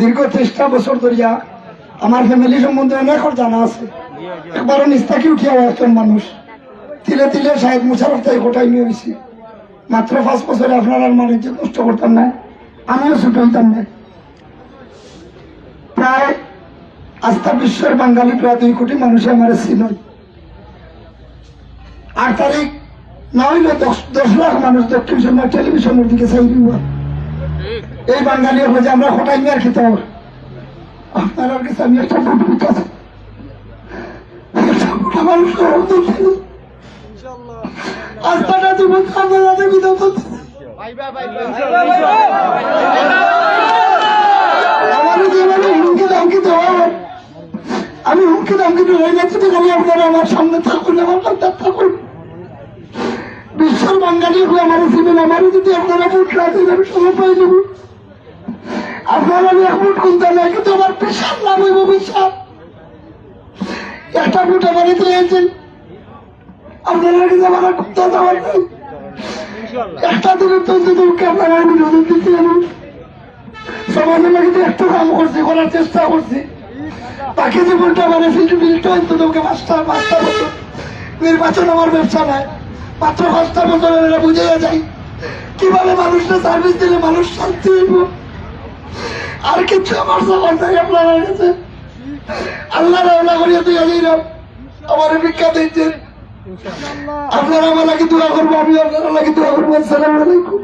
দীর্ঘ ত্রিশটা বছর ধরিয়া আমার ফ্যামিলি সম্বন্ধে অনেক জানা আছে। একবারও নিস্তাকি উঠিয়া একজন মানুষ। তিলে তিলে সাহেব মুশারফ তাই গোটাই নিয়ে হয়েছি মাত্র পাঁচ বছরে আপনার আর বাণিজ্য নষ্ট করতাম না আমিও ছুটে হইতাম না। প্রায় আস্থা বিশ্বের বাঙালি প্রায় দুই কোটি মানুষে আমার চিনই আট তারিখ না হইলে দশ দশ লাখ মানুষ দক্ষিণ সময় টেলিভিশনের দিকে চাই দিব। এই বাঙালি হলো যে আমরা হঠাৎ মেয়ের খেতে হবে আপনার কাছে আমি একটা আস্থাটা জীবন আমার জীবনে হুমকি দামকি দেওয়া হয়। আমি হুমকি দামকি কিন্তু খালি আপনারা আমার সামনে থাকুন আমার কাছে থাকুন। বাঙালি হয়ে আমার ছিলেন আমার যদি আপনারা ভোট না দিন আমি সময় পাই নেব আপনারা আমি এক ভোট কিনতে নাই কিন্তু আমার বিশাল লাভ হইব, বিশাল। একটা ভোট আমার দিয়েছেন আপনারা কিন্তু আমার করতে দেওয়ার নেই? একটা দিনের তন্ত্র তোমাকে আপনারা আমি নজর দিতে সবাই মিলে কিন্তু একটু কাম করছি, করার চেষ্টা করছি। বাকি জীবনটা মানে ফিল্ড ফিল্ড তোমাকে পাঁচটা পাঁচটা নির্বাচন আমার ব্যবসা নাই। মাত্র হস্তা বছর এরা বুঝে যায়, কীভাবে মানুষটা সার্ভিস দিলে মানুষ শান্তি হইব? আর কিছু আমার সবার নাই, আপনারা কাছে আল্লাহ রাওলা করিয়া তুই আলি আমার ভিক্ষা দিচ্ছেন। আপনারা আমার লাগে দোয়া করব, আমি আপনারা লাগে দোয়া করব। আসসালামু আলাইকুম।